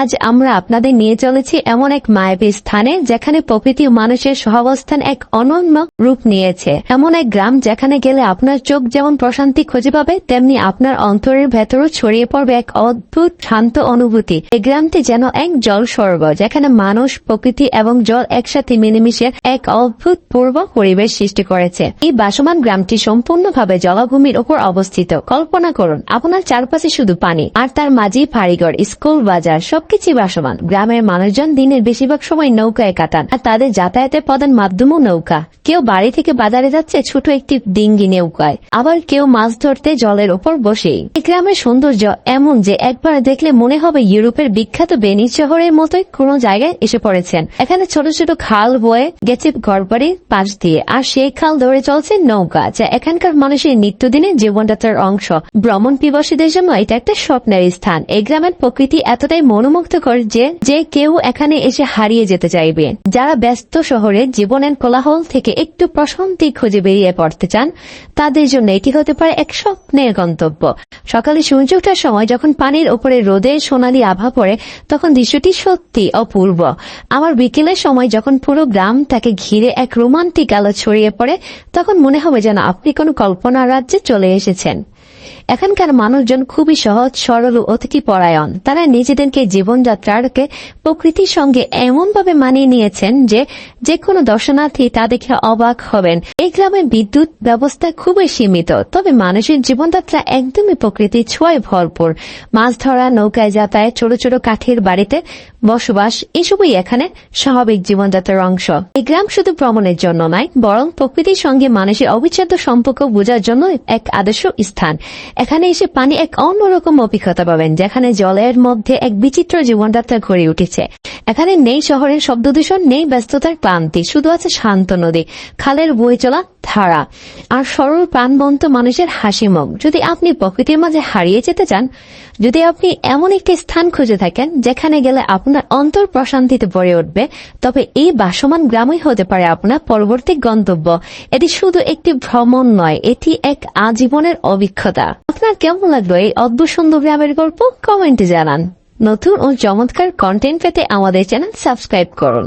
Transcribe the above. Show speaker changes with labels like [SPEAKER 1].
[SPEAKER 1] আজ আমরা আপনাদের নিয়ে চলেছি এমন এক মায়াবী স্থানে যেখানে প্রকৃতি ও মানুষের সহাবস্থান এক অনন্য রূপ নিয়েছে। এমন এক গ্রাম যেখানে গেলে আপনার চোখ যেমন প্রশান্তি খুঁজে পাবে, তেমনি আপনার অন্তরের ভেতরও ছড়িয়ে পড়বে এক অদ্ভুত শান্ত অনুভূতি। এই গ্রামটি যেন এক জল স্বর্গ, যেখানে মানুষ, প্রকৃতি এবং জল একসাথে মিলেমিশে এক অদ্ভুত পূর্ব পরিবেশ সৃষ্টি করেছে। এই বাসমান গ্রামটি সম্পূর্ণভাবে জলাভূমির উপর অবস্থিত। কল্পনা করুন, আপনার চারপাশে শুধু পানি, আর তার মাঝেই ফাড়িঘর স্কুল, বাজার সবকিছু বাসমান গ্রামের মানুষজন দিনের বেশিরভাগ সময় নৌকায় কাটান, আর তাদের যাতায়াতের প্রধান মাধ্যমও নৌকা। কেউ বাড়ি থেকে বাজারে যাচ্ছে ছোট একটি ডিঙ্গি নৌকায়, আবার কেউ মাছ ধরতে জলের ওপর বসেই এই গ্রামের সৌন্দর্য এমন যে একবার দেখলে মনে হবে ইউরোপের বিখ্যাত বেনিস শহরের মতোই কোনো জায়গায় এসে পড়েছেন। এখানে ছোট ছোট খাল বয়ে গেছে ঘরবাড়ির পাশ দিয়ে, আর সেই খাল ধরে চলছে নৌকা, যা এখানকার মানুষের নিত্যদিনের জীবনযাত্রার অংশ। ভ্রমণ পিপাসীদের জন্য এটা একটা স্বপ্নের স্থান। এই গ্রামের প্রকৃতি এতটাই মনোমুগ্ধকর যে যে কেউ এখানে এসে হারিয়ে যেতে চাইবে। যারা ব্যস্ত শহরে জীবনের কোলাহল থেকে একটু প্রশান্তি খুঁজে বেরিয়ে পড়তে চান, তাদের জন্য এটি হতে পারে এক স্বপ্নের গন্তব্য। সকালে সূর্য ওঠার সময় যখন পানির ওপরে রোদের সোনালি আভা পড়ে, তখন দৃশ্যটি সত্যি অপূর্ব। আমার বিকেলের সময় যখন পুরো গ্রাম তাকে ঘিরে এক রোমান্টিক আলো ছড়িয়ে পড়ে, তখন মনে হবে যেন আপনি কোনো কল্পনা রাজ্যে চলে এসেছেন। এখানকার মানুষজন খুবই সহজ, সরল ও অতিথি পরায়ণ তারা নিজেদেরকে জীবনযাত্রাকে প্রকৃতির সঙ্গে এমনভাবে মানিয়ে নিয়েছেন যে যে কোনো দর্শনার্থী তা দেখে অবাক হবেন। এই গ্রামের বিদ্যুৎ ব্যবস্থা খুবই সীমিত, তবে মানুষের জীবনযাত্রা একদমই প্রকৃতির ছোঁয়ায় ভরপুর। মাছ ধরা, নৌকায় যাতায়াত, ছোট ছোট কাঠের বাড়িতে বসবাস, এসবই এখানে স্বাভাবিক জীবনযাত্রার অংশ। এই গ্রাম শুধু ভ্রমণের জন্য নয়, বরং প্রকৃতির সঙ্গে মানুষের অবিচ্ছেদ্য সম্পর্ক বোঝার জন্য এক আদর্শ স্থান। এখানে এসে পানি এক অন্যরকম অভিজ্ঞতা পাবেন, যেখানে জলের মধ্যে এক বিচিত্র জীবনযাত্রা গড়ে উঠেছে। এখানে নেই শহরের শব্দ দূষণ, নেই ব্যস্ততার ক্লান্তি, শুধু আছে শান্ত নদী, খালের বই চলা ধারা, আর সরল প্রাণবন্ত মানুষের হাসি মুখ যদি আপনি প্রকৃতির মাঝে হারিয়ে যেতে চান যদি আপনি এমন একটি স্থান খুঁজে থাকেন, যেখানে গেলে আপনার অন্তর প্রশান্তিতে ভরে উঠবে, তবে এই বাসমান গ্রামই হতে পারে আপনার পরবর্তী গন্তব্য। এটি শুধু একটি ভ্রমণ নয়, এটি এক আজীবনের অভিজ্ঞতা। আপনার কেমন লাগল এই অদ্ভুত সুন্দর গ্রামের গল্প? কমেন্টে জানান। নতুন ও চমৎকার কন্টেন্ট পেতে আমাদের চ্যানেল সাবস্ক্রাইব করুন।